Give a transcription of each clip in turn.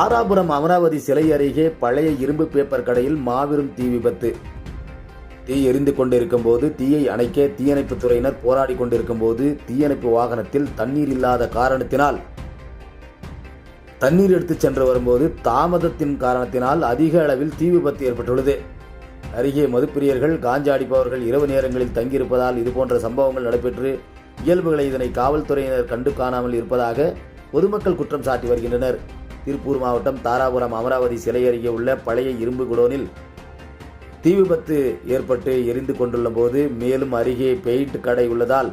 தாராபுரம் அமராவதி சிலை அருகே பழைய இரும்பு பேப்பர் கடையில் மாபெரும் தீ விபத்து. தீ எரிந்து கொண்டிருக்கும் போது தீயை அணைக்க தீயணைப்பு துறையினர் போராடி கொண்டிருக்கும் போது தீயணைப்பு வாகனத்தில் தண்ணீர் இல்லாத காரணத்தினால் தண்ணீர் எடுத்துச் சென்று வரும்போது தாமதத்தின் காரணத்தினால் அதிக அளவில் தீ விபத்து ஏற்பட்டுள்ளது. அருகே மதுப்பிரியர்கள் காஞ்சா அடிப்பவர்கள் இரவு நேரங்களில் தங்கியிருப்பதால் இதுபோன்ற சம்பவங்கள் நடைபெற்று இயல்புகளை இதனை காவல்துறையினர் கண்டு காணாமல் இருப்பதாக பொதுமக்கள் குற்றம் சாட்டி வருகின்றனர். திருப்பூர் மாவட்டம் தாராபுரம் அமராவதி சிலை அருகே உள்ள பழைய இரும்பு குடோனில் தீ விபத்து ஏற்பட்டு எரிந்து கொண்டுள்ள போது மேலும் அருகே பெயிண்ட் கடை உள்ளதால்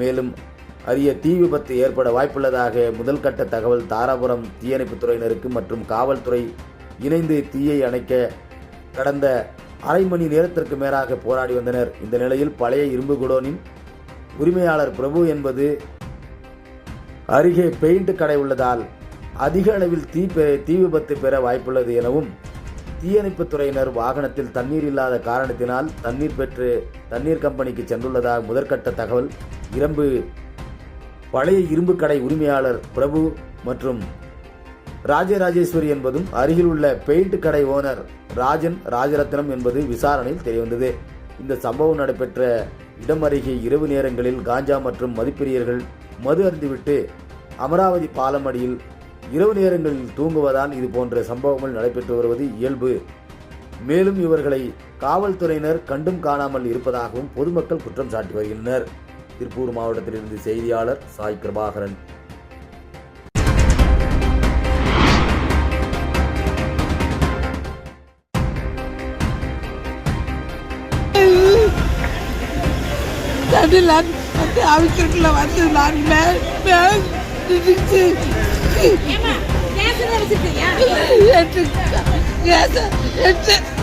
மேலும் அரிய தீ விபத்து ஏற்பட வாய்ப்புள்ளதாக முதல் கட்ட தகவல் தாராபுரம் தீயணைப்புத்துறையினருக்கு மற்றும் காவல்துறை இணைந்து தீயை அணைக்க கடந்த அரை மணி நேரத்திற்கு மேலாக போராடி வந்தனர். இந்த நிலையில் பழைய இரும்பு குடோனின் உரிமையாளர் பிரபு என்பது அருகே பெயிண்ட் கடை உள்ளதால் அதிக அளவில் தீ பெ- தீ விபத்து பெற வாய்ப்புள்ளது எனவும் தீயணைப்புத் துறையினர் வாகனத்தில் தண்ணீர் இல்லாத காரணத்தினால் தண்ணீர் பெற்று தண்ணீர் கம்பெனிக்கு சென்றுள்ளதாக முதற்கட்ட தகவல். இரும்பு பழைய இரும்பு கடை உரிமையாளர் பிரபு மற்றும் ராஜராஜேஸ்வரி என்பதும் அருகில் உள்ள பெயிண்ட் கடை ஓனர் ராஜன் ராஜரத்னம் என்பது விசாரணையில் தெரியவந்தது. இந்த சம்பவம் நடைபெற்ற இடம் அருகே இரவு நேரங்களில் காஞ்சா மற்றும் மதுப்பிரியர்கள் மது அருந்திவிட்டு அமராவதி பாலம் அடியில் இரவு நேரங்களில் தூங்குவதால் இது போன்ற சம்பவங்கள் நடைபெற்று வருவது இயல்பு. மேலும் இவர்களை காவல்துறையினர் கண்டும் காணாமல் இருப்பதாகவும் பொதுமக்கள் குற்றம் சாட்டி வருகின்றனர். திருப்பூர் மாவட்டத்திலிருந்து செய்தியாளர் சாய் கிருபாகரன் தண்ணி வந்து வந்து நான் மேல் மேல் கேஸ் எதுவும்